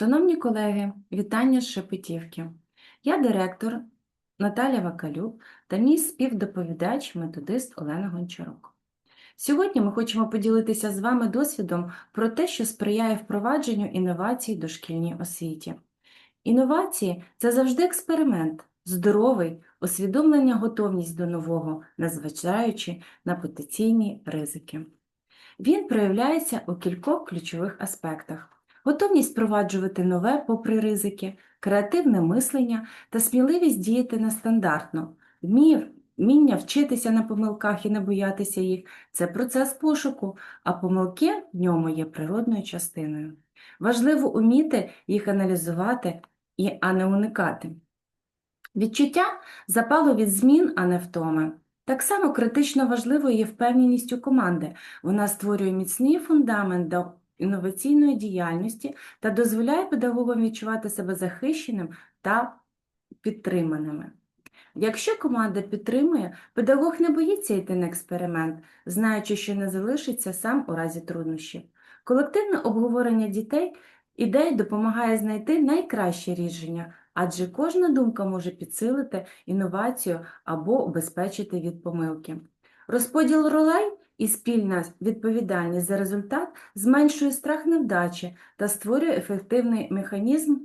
Шановні колеги, вітання з Шепетівки. Я директор Наталя Вакалюк та мій співдоповідач, методист Олена Гончарук. Сьогодні ми хочемо поділитися з вами досвідом про те, що сприяє впровадженню інновацій дошкільній освіті. Інновації це завжди експеримент, здоровий, усвідомлення готовність до нового, незважаючи на потенційні ризики. Він проявляється у кількох ключових аспектах: готовність впроваджувати нове попри ризики, креативне мислення та сміливість діяти нестандартно, вмів- вміння вчитися на помилках і не боятися їх це процес пошуку, а помилки в ньому є природною частиною. Важливо уміти їх аналізувати, і, а не уникати. Відчуття запалу від змін, а не втоми. Так само критично важливою є впевненість у команди. Вона створює міцний фундамент інноваційної діяльності та дозволяє педагогам відчувати себе захищеним та підтриманими. Якщо команда підтримує, педагог не боїться йти на експеримент, знаючи, що не залишиться сам у разі труднощів. Колективне обговорення дітей ідей допомагає знайти найкраще рішення, адже кожна думка може підсилити інновацію або убезпечити від помилки. Розподіл ролей і спільна відповідальність за результат зменшує страх невдачі та створює ефективний механізм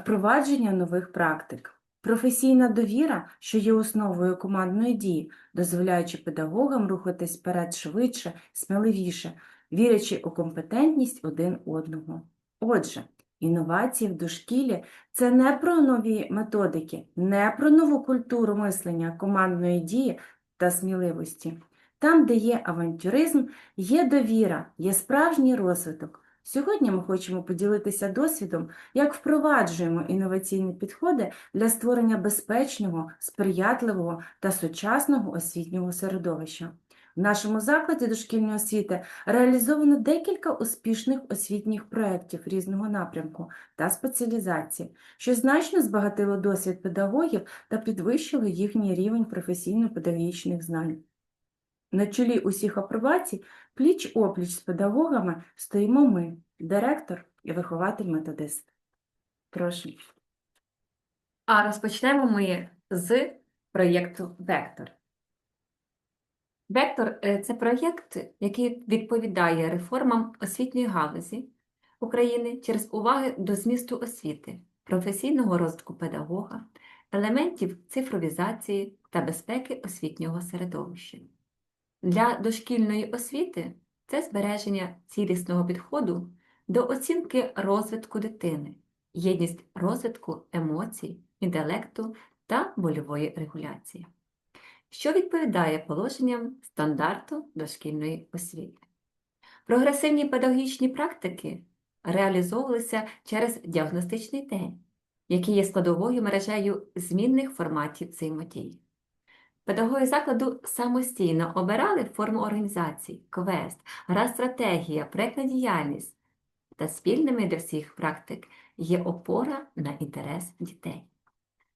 впровадження нових практик. Професійна довіра, що є основою командної дії, дозволяючи педагогам рухатись вперед швидше, сміливіше, вірячи у компетентність один одного. Отже, інновації в дошкілі – це не про нові методики, не про нову культуру мислення, командної дії та сміливості. Там, де є авантюризм, є довіра, є справжній розвиток. Сьогодні ми хочемо поділитися досвідом, як впроваджуємо інноваційні підходи для створення безпечного, сприятливого та сучасного освітнього середовища. В нашому закладі дошкільної освіти реалізовано декілька успішних освітніх проєктів різного напрямку та спеціалізації, що значно збагатило досвід педагогів та підвищило їхній рівень професійно-педагогічних знань. На чолі усіх апробацій пліч-опліч з педагогами стоїмо ми, директор і вихователь-методист. Прошу. А розпочнемо ми з проєкту Вектор. Вектор е, це проєкт, який відповідає реформам освітньої галузі України через уваги до змісту освіти, професійного розвитку педагога, елементів цифровізації та безпеки освітнього середовища. Для дошкільної освіти це збереження цілісного підходу до оцінки розвитку дитини, єдність розвитку емоцій, інтелекту та больової регуляції, що відповідає положенням стандарту дошкільної освіти. Прогресивні педагогічні практики реалізовувалися через діагностичний день, який є складовою мережею змінних форматів взаємодії. Педагоги закладу самостійно обирали форму організації, квест, гра стратегія, проєктна діяльність та спільними для всіх практик є опора на інтерес дітей.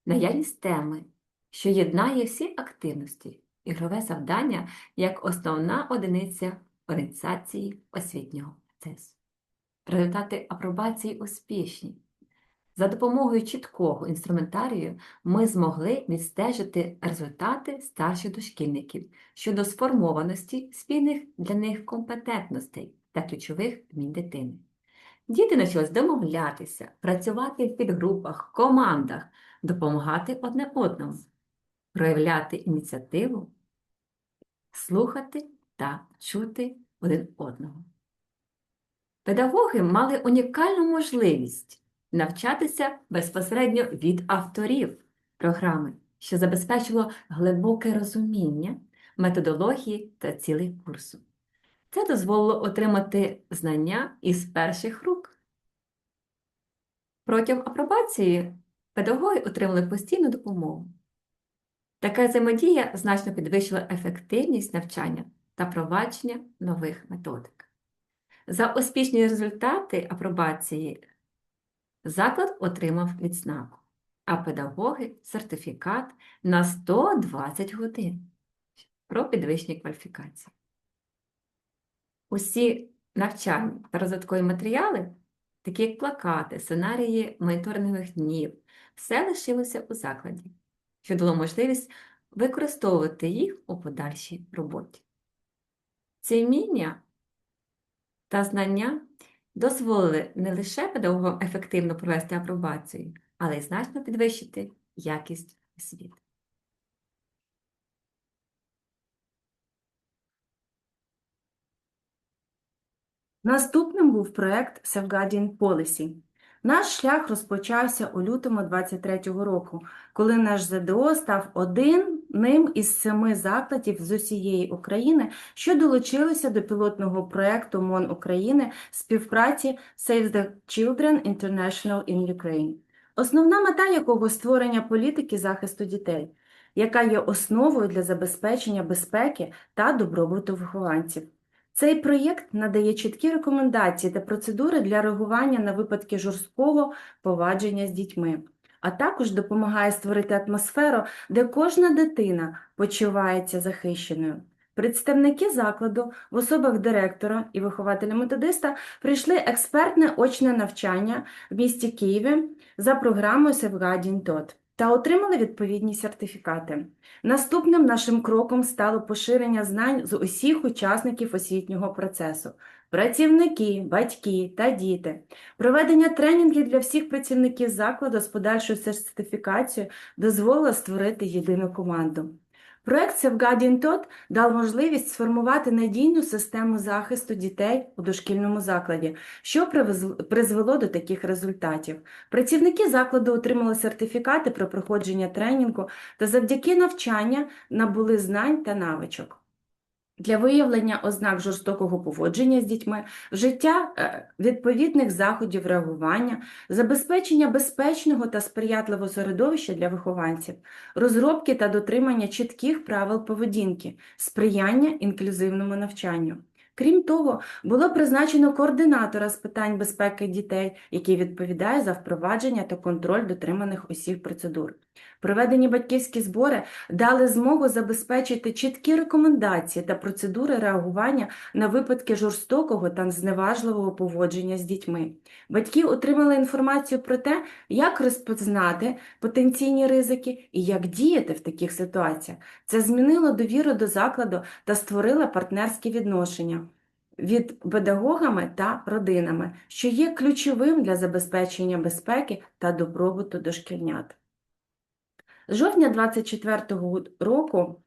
Наявність теми, що єднає всі активності, ігрове завдання як основна одиниця організації освітнього процесу. Результати апробації успішні. За допомогою чіткого інструментарію ми змогли відстежити результати старших дошкільників щодо сформованості спільних для них компетентностей та ключових вмінь дитини. Діти навчились домовлятися, працювати в підгрупах, командах, допомагати одне одному, проявляти ініціативу, слухати та чути один одного. Педагоги мали унікальну можливість навчатися безпосередньо від авторів програми, що забезпечило глибоке розуміння методології та цілей курсу. Це дозволило отримати знання із перших рук. Протягом апробації педагоги отримали постійну допомогу. Така взаємодія значно підвищила ефективність навчання та провадження нових методик. За успішні результати апробації заклад отримав відзнаку, а педагоги сертифікат на 120 годин про підвищення кваліфікації. Усі навчальні та розвиткові матеріали такі як плакати, сценарії моніторингових днів, все лишилося у закладі, що дало можливість використовувати їх у подальшій роботі. Ці вміння та знання дозволили не лише педагогам ефективно провести апробацію, але й значно підвищити якість освіти. Наступним був проект Safeguarding Policy. Наш шлях розпочався у лютому 23-го року, коли наш ЗДО став одним із семи закладів з усієї України, що долучилися до пілотного проекту МОН України співпраці Save the Children International in Ukraine, основна мета якого створення політики захисту дітей, яка є основою для забезпечення безпеки та добробуту вихованців. Цей проєкт надає чіткі рекомендації та процедури для реагування на випадки жорсткого повадження з дітьми, а також допомагає створити атмосферу, де кожна дитина почувається захищеною. Представники закладу в особах директора і вихователя-методиста прийшли експертне очне навчання в місті Києві за програмою Safeguarding Tot та отримали відповідні сертифікати. Наступним нашим кроком стало поширення знань з усіх учасників освітнього процесу – працівники, батьки та діти. Проведення тренінгів для всіх працівників закладу з подальшою сертифікацією дозволило створити єдину команду. Проект Safeguarding дав можливість сформувати надійну систему захисту дітей у дошкільному закладі, що призвело до таких результатів. Працівники закладу отримали сертифікати про проходження тренінгу та завдяки навчання набули знань та навичок. Для виявлення ознак жорстокого поводження з дітьми, вжиття е, відповідних заходів реагування, забезпечення безпечного та сприятливого середовища для вихованців, розробки та дотримання чітких правил поведінки, сприяння інклюзивному навчанню. Крім того, було призначено координатора з питань безпеки дітей, який відповідає за впровадження та контроль дотриманих усіх процедур. Проведені батьківські збори дали змогу забезпечити чіткі рекомендації та процедури реагування на випадки жорстокого та зневажливого поводження з дітьми. Батьки отримали інформацію про те, як розпознати потенційні ризики і як діяти в таких ситуаціях. Це змінило довіру до закладу та створило партнерські відношення від педагогами та родинами, що є ключовим для забезпечення безпеки та добробуту дошкільнят. З жовтня 24-го року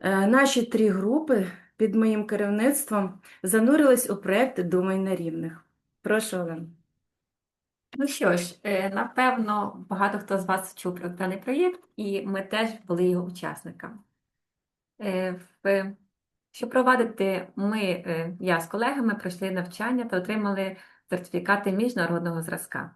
е, наші три групи під моїм керівництвом занурились у проєкт Думай на рівних. Прошу, Олен. Ну що ж, е, напевно, багато хто з вас чув про даний проєкт, і ми теж були його учасниками. Е, Щоб провадити, ми, я з колегами, пройшли навчання та отримали сертифікати міжнародного зразка.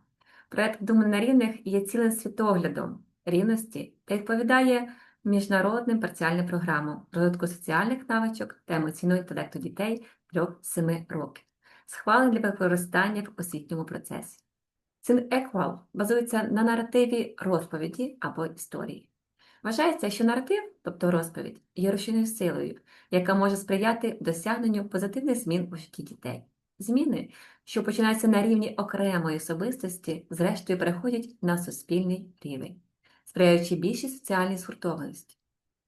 Проєкт «Думай на рівних» є цілим світоглядом рівності та відповідає міжнародним парціальним програмам розвитку соціальних навичок та емоційного інтелекту дітей 3-7 років, схвалений для використання в освітньому процесі. Цин Еквал базується на наративі розповіді або історії. Вважається, що наратив, тобто розповідь, є рушійною силою, яка може сприяти досягненню позитивних змін у житті дітей. Зміни, що починаються на рівні окремої особистості, зрештою переходять на суспільний рівень, сприяючи більшій соціальній згуртованості.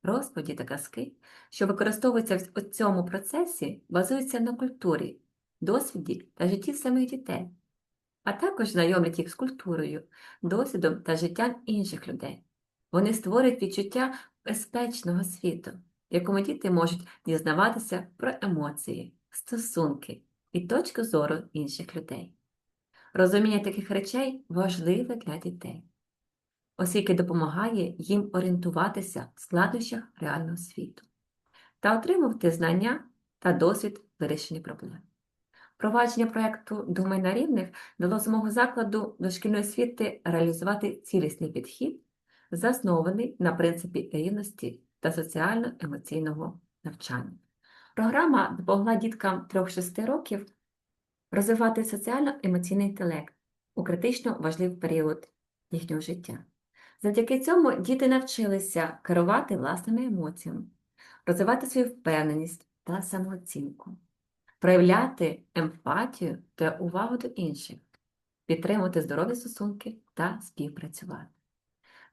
Розповіді та казки, що використовуються в цьому процесі, базуються на культурі, досвіді та житті самих дітей а також знайомлять їх з культурою, досвідом та життям інших людей. Вони створюють відчуття безпечного світу, в якому діти можуть дізнаватися про емоції, стосунки і точку зору інших людей. Розуміння таких речей важливе для дітей, оскільки допомагає їм орієнтуватися в складнощах реального світу та отримувати знання та досвід вирішення проблем. Впровадження проєкту Думай на рівних дало змогу закладу дошкільної освіти реалізувати цілісний підхід, заснований на принципі рівності та соціально-емоційного навчання. Програма допомогла діткам 3-6 років розвивати соціально-емоційний інтелект у критично важливий період їхнього життя. Завдяки цьому діти навчилися керувати власними емоціями, розвивати свою впевненість та самооцінку проявляти емпатію та увагу до інших, підтримувати здорові стосунки та співпрацювати.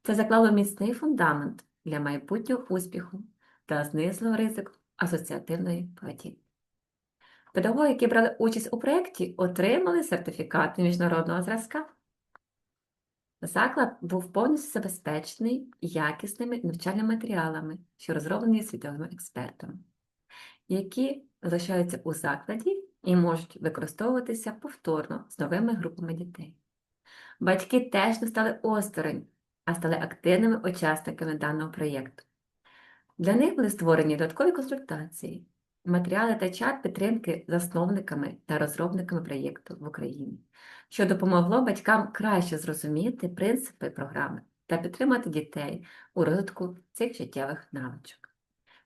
Це заклало міцний фундамент для майбутнього успіху та знизило ризик асоціативної поведінки. Педагоги, які брали участь у проєкті, отримали сертифікати міжнародного зразка. Заклад був повністю забезпечений якісними навчальними матеріалами, що розроблені світовими експертами, які залишаються у закладі і можуть використовуватися повторно з новими групами дітей. Батьки теж не стали осторонь, а стали активними учасниками даного проєкту. Для них були створені додаткові консультації, матеріали та чат підтримки засновниками та розробниками проєкту в Україні, що допомогло батькам краще зрозуміти принципи програми та підтримати дітей у розвитку цих життєвих навичок.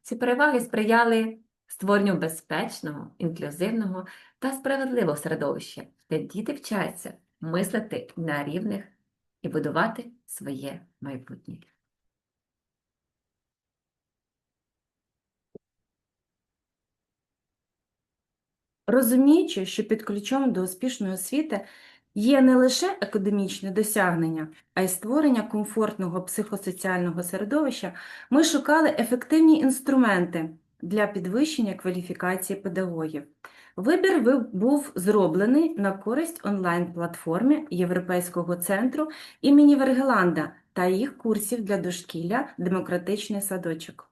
Ці переваги сприяли створенню безпечного, інклюзивного та справедливого середовища, де діти вчаться мислити на рівних і будувати своє майбутнє. Розуміючи, що під ключом до успішної освіти є не лише академічне досягнення, а й створення комфортного психосоціального середовища, ми шукали ефективні інструменти для підвищення кваліфікації педагогів. Вибір був зроблений на користь онлайн-платформи Європейського центру імені Вергеланда та їх курсів для дошкілля «Демократичний садочок».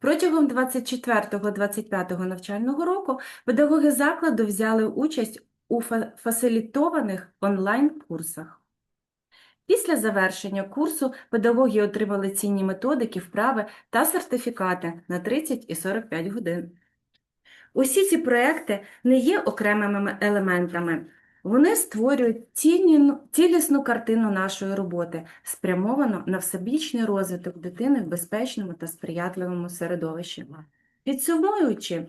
Протягом 24-25 навчального року Педагоги закладу взяли участь у фасилітованих онлайн-курсах. Після завершення курсу педагоги отримали цінні методики, вправи та сертифікати на 30 і 45 годин. Усі ці проекти не є окремими елементами. Вони створюють цілісну картину нашої роботи, спрямовану на всебічний розвиток дитини в безпечному та сприятливому середовищі. Підсумуючи,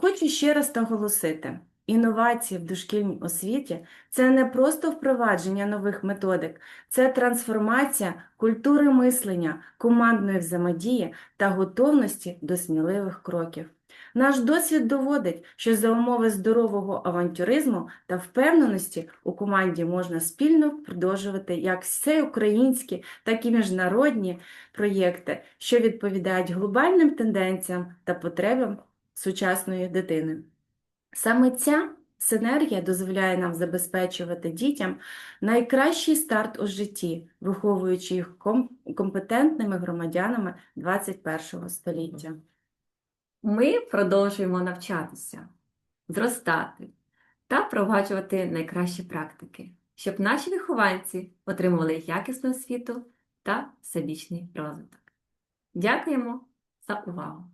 Хочу ще раз наголосити, інновації в дошкільній освіті – це не просто впровадження нових методик, це трансформація культури мислення, командної взаємодії та готовності до сміливих кроків. Наш досвід доводить, що за умови здорового авантюризму та впевненості у команді можна спільно продовжувати як всеукраїнські, так і міжнародні проєкти, що відповідають глобальним тенденціям та потребам сучасної дитини. Саме ця синергія дозволяє нам забезпечувати дітям найкращий старт у житті, виховуючи їх ком- компетентними громадянами 21 століття. Ми продовжуємо навчатися, зростати та впроваджувати найкращі практики, щоб наші вихованці отримували якісну освіту та всебічний розвиток. Дякуємо за увагу!